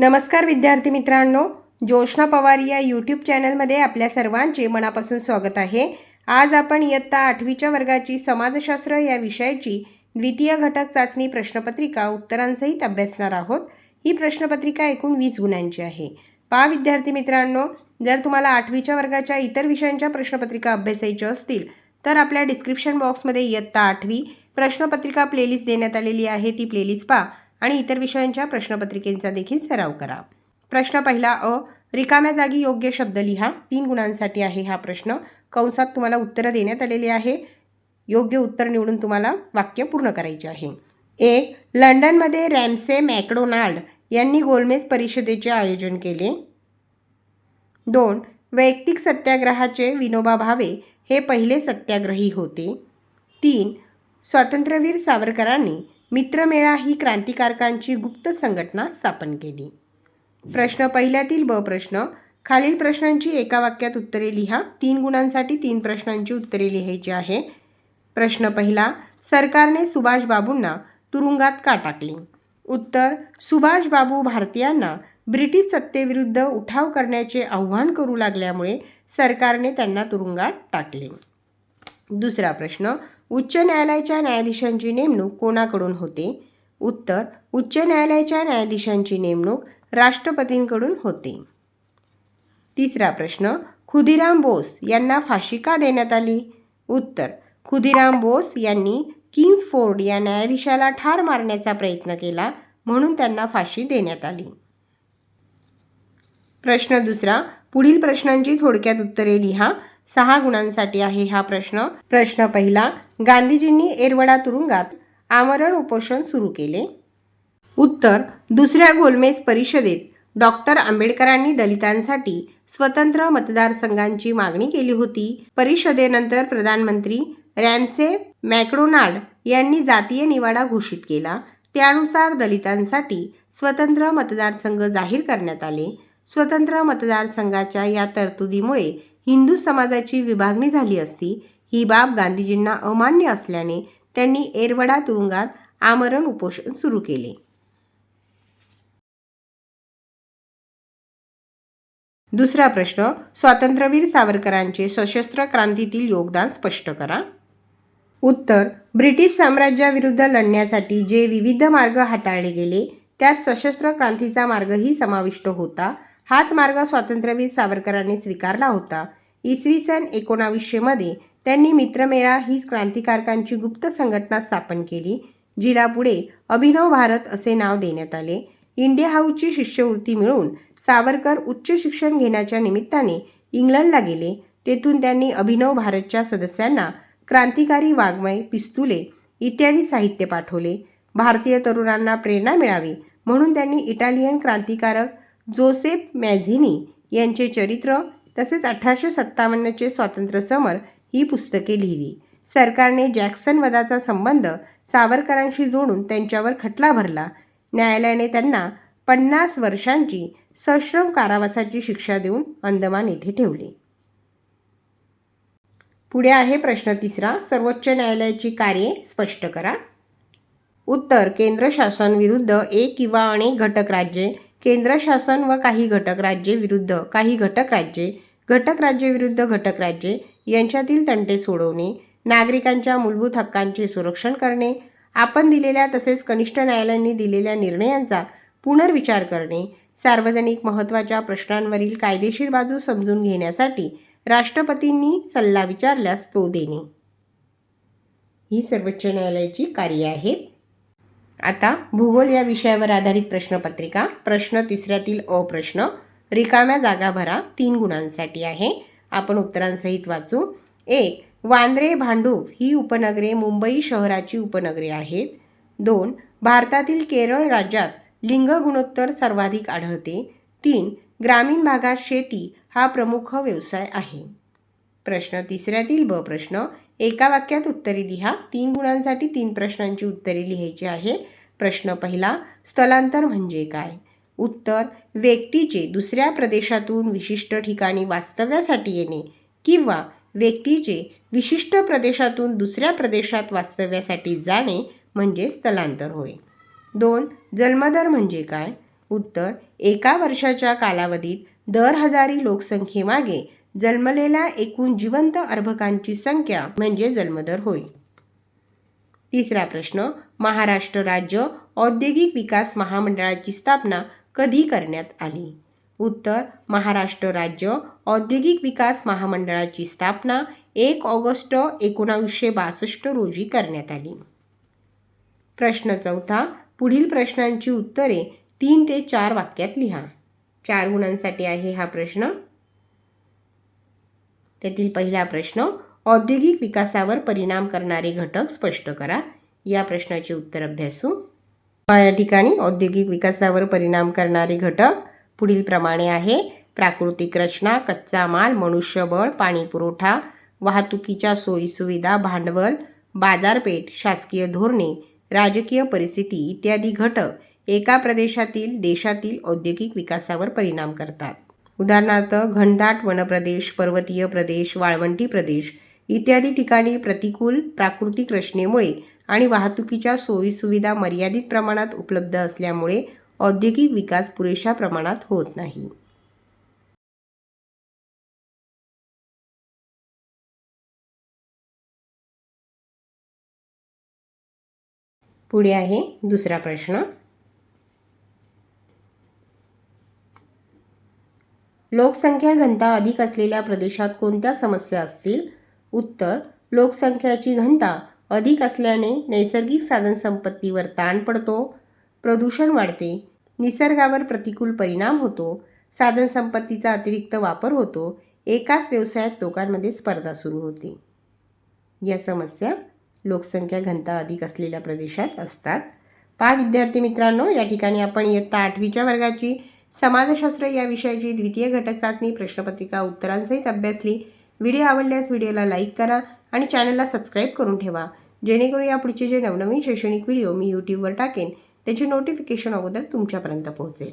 नमस्कार विद्यार्थी मित्रांनो ज्योष्णा पवार या यूट्यूब चॅनलमध्ये आपल्या सर्वांचे मनापासून स्वागत आहे. आज आपण इयत्ता आठवीच्या वर्गाची समाजशास्त्र या विषयाची द्वितीय घटक चाचणी प्रश्नपत्रिका उत्तरांसहित अभ्यासणार आहोत. ही प्रश्नपत्रिका एकूण वीस गुणांची आहे. पहा विद्यार्थी मित्रांनो जर तुम्हाला आठवीच्या वर्गाच्या इतर विषयांच्या प्रश्नपत्रिका अभ्यासायच्या असतील तर आपल्या डिस्क्रिप्शन बॉक्समध्ये इयत्ता आठवी प्रश्नपत्रिका प्लेलिस्ट देण्यात आलेली आहे. ती प्लेलिस्ट पहा. आणि इतर विषयांच्या प्रश्नपत्रिकेचा देखील सराव करा. प्रश्न पहिला अ रिकाम्या जागी योग्य शब्द लिहा. तीन गुणांसाठी आहे हा प्रश्न. कंसात तुम्हाला उत्तरं देण्यात आलेली आहे. योग्य उत्तर निवडून तुम्हाला वाक्य पूर्ण करायचे आहे. एक लंडनमध्ये रॅमसे मॅकडोनाल्ड यांनी गोलमेज परिषदेचे आयोजन केले. दोन वैयक्तिक सत्याग्रहाचे विनोबा भावे हे पहिले सत्याग्रही होते. तीन स्वातंत्र्यवीर सावरकरांनी मित्रमेळा ही क्रांतिकारकांची गुप्त संघटना स्थापन केली. प्रश्न पहिल्यातील ब प्रश्न. खालील प्रश्नांची एका वाक्यात उत्तरे लिहा. तीन गुणांसाठी तीन प्रश्नांची उत्तरे लिहायची आहे. प्रश्न पहिला. सरकारने सुभाष बाबूंना तुरुंगात का टाकले? उत्तर. सुभाष बाबू भारतीयांना ब्रिटिश सत्तेविरुद्ध उठाव करण्याचे आव्हान करू लागल्यामुळे सरकारने त्यांना तुरुंगात टाकले. दुसरा प्रश्न उच्च न्यायालयाच्या न्यायाधीशांची नेमणूक कोणाकडून होते? उत्तर उच्च न्यायालयाच्या न्यायाधीशांची नेमणूक राष्ट्रपतींकडून होते. तिसरा प्रश्न खुदिराम बोस यांना फाशी का देण्यात आली? उत्तर खुदिराम बोस यांनी किंग्सफोर्ड या न्यायाधीशाला ठार मारण्याचा प्रयत्न केला म्हणून त्यांना फाशी देण्यात आली. प्रश्न दुसरा पुढील प्रश्नांची थोडक्यात उत्तरे लिहा. सहा गुणांसाठी आहे हा प्रश्न. प्रश्न पहिला गांधीजींनी एरवडा तुरुंगात आमरण उपोषण सुरू केले. उत्तर दुसऱ्या गोलमेज परिषदेत डॉक्टर आंबेडकरांनी दलितांसाठी स्वतंत्र मतदारसंघांची मागणी केली होती. परिषदेनंतर प्रधानमंत्री रॅमसे मॅक्डोनाल्ड यांनी जातीय निवाडा घोषित केला. त्यानुसार दलितांसाठी स्वतंत्र मतदारसंघ जाहीर करण्यात आले. स्वतंत्र मतदारसंघाच्या या तरतुदीमुळे हिंदू समाजाची विभागणी झाली असती ही बाब गांधीजींना अमान्य असल्याने त्यांनी एरवडा तुरुंगात आमरण उपोषण सुरू केले. दुसरा प्रश्न स्वातंत्र्यवीर सावरकरांचे सशस्त्र क्रांतीतील योगदान स्पष्ट करा. उत्तर ब्रिटिश साम्राज्याविरुद्ध लढण्यासाठी जे विविध मार्ग हाताळले गेले त्यात सशस्त्र क्रांतीचा मार्गही समाविष्ट होता. हाच मार्ग स्वातंत्र्यवीर सावरकरांनी स्वीकारला होता. इसवी सन एकोणावीसशेमध्ये त्यांनी मित्रमेळा ही क्रांतिकारकांची गुप्त संघटना स्थापन केली जिला पुढे अभिनव भारत असे नाव देण्यात आले. इंडिया हाऊसची शिष्यवृत्ती मिळवून सावरकर उच्च शिक्षण घेण्याच्या निमित्ताने इंग्लंडला गेले. तेथून त्यांनी अभिनव भारतच्या सदस्यांना क्रांतिकारी वाङ्मय पिस्तुले इत्यादी साहित्य पाठवले. भारतीय तरुणांना प्रेरणा मिळावी म्हणून त्यांनी इटालियन क्रांतिकारक जोसेफ मॅझिनी यांचे चरित्र तसेच अठराशे सत्तावन्नचे स्वातंत्र्य समर ही पुस्तके लिहिली. सरकारने जॅक्सन वधाचा संबंध सावरकरांशी जोडून त्यांच्यावर खटला भरला. न्यायालयाने त्यांना पन्नास वर्षांची सश्रम कारावासाची शिक्षा देऊन अंदमान येथे ठेवले. पुढे आहे प्रश्न तिसरा. सर्वोच्च न्यायालयाची कार्ये स्पष्ट करा. उत्तर. केंद्र शासन विरुद्ध एक किंवा अनेक घटक राज्ये. केंद्र शासन व काही घटक राज्ये विरुद्ध काही घटक राज्ये. घटक राज्ये विरुद्ध घटक राज्ये यांच्यातील तंटे सोडवणे नागरिकांच्या मूलभूत हक्कांचे संरक्षण करणे आपण दिलेल्या तसेच कनिष्ठ न्यायालयांनी दिलेल्या निर्णयांचा पुनर्विचार करणे सार्वजनिक महत्त्वाच्या प्रश्नांवरील कायदेशीर बाजू समजून घेण्यासाठी राष्ट्रपतींनी सल्ला विचारल्यास तो देणे. ही सर्वोच्च न्यायालयाची कार्ये आहेत. आता भूगोल या विषयावर आधारित प्रश्नपत्रिका प्रश्न तिसऱ्यातील अप्रश्न रिकाम्या जागा भरा तीन गुणांसाठी आहे. आपण उत्तरांसहित वाचू. एक वांद्रे भांडूप ही उपनगरे मुंबई शहराची उपनगरे आहेत. दोन भारतातील केरळ राज्यात लिंग गुणोत्तर सर्वाधिक आढळते. तीन ग्रामीण भागात शेती हा प्रमुख व्यवसाय आहे. प्रश्न तिसऱ्यातील ब प्रश्न. एका वाक्यात उत्तरे लिहा. तीन गुणांसाठी तीन प्रश्नांची उत्तरे लिहायची आहे. प्रश्न पहिला स्थलांतर म्हणजे काय? उत्तर व्यक्तीचे दुसऱ्या प्रदेशातून विशिष्ट ठिकाणी वास्तव्यासाठी येणे किंवा व्यक्तीचे विशिष्ट प्रदेशातून दुसऱ्या प्रदेशात वास्तव्यासाठी जाणे म्हणजे स्थलांतर होय. दोन जन्मदर म्हणजे काय? उत्तर एका वर्षाच्या कालावधीत दर हजारी लोकसंख्येमागे जन्मलेल्या एकूण जिवंत अर्भकांची संख्या म्हणजे जन्मदर होय. तिसरा प्रश्न महाराष्ट्र राज्य औद्योगिक विकास महामंडळाची स्थापना कधी करण्यात आली? उत्तर महाराष्ट्र राज्य औद्योगिक विकास महामंडळाची स्थापना एक ऑगस्ट एकोणावीसशे बासष्ट रोजी करण्यात आली. प्रश्न चौथा पुढील प्रश्नांची उत्तरे तीन ते चार वाक्यात लिहा. चार गुणांसाठी आहे हा प्रश्न. त्यातील पहिला प्रश्न औद्योगिक विकासावर परिणाम करणारे घटक स्पष्ट करा. या प्रश्नाचे उत्तर अभ्यासू. या ठिकाणी औद्योगिक विकासावर परिणाम करणारे घटक पुढील प्रमाणे आहे. प्राकृतिक रचना कच्चा माल मनुष्यबळ पाणीपुरवठा वाहतुकीच्या सोयीसुविधा भांडवल बाजारपेठ शासकीय धोरणे राजकीय परिस्थिती इत्यादी घटक एका प्रदेशातील देशातील औद्योगिक विकासावर परिणाम करतात. उदाहरणार्थ घनदाट वनप्रदेश पर्वतीय प्रदेश वाळवंटी प्रदेश इत्यादी ठिकाणी प्रतिकूल प्राकृतिक रचनेमुळे आणि वाहतुकीच्या सोयीसुविधा मर्यादित प्रमाणात उपलब्ध असल्यामुळे औद्योगिक विकास पुरेशा प्रमाणात होत नाही. पुढे आहे दुसरा प्रश्न. लोकसंख्या घनता अधिक असलेल्या प्रदेशात कोणत्या समस्या असतील? उत्तर लोकसंख्याची घनता अधिक असल्याने नैसर्गिक साधनसंपत्तीवर ताण पडतो प्रदूषण वाढते निसर्गावर प्रतिकूल परिणाम होतो साधनसंपत्तीचा अतिरिक्त वापर होतो एकाच व्यवसायात लोकांमध्ये स्पर्धा सुरू होते. या समस्या लोकसंख्या घनता अधिक असलेल्या प्रदेशात असतात. पहा विद्यार्थी मित्रांनो या ठिकाणी आपण इयत्ता आठवीच्या वर्गाची समाजशास्त्र या विषयाची द्वितीय घटक चाचणी प्रश्नपत्रिका उत्तरांसहित अभ्यासली. व्हिडिओ आवडल्यास व्हिडिओला लाईक करा आणि चॅनलला सबस्क्राईब करून ठेवा. जेणेकरून या पुढचे जे नवनवीन शैक्षणिक व्हिडिओ मी यूट्यूबवर टाकेन त्याचे नोटिफिकेशन अगोदर तुमच्यापर्यंत पोहोचेल.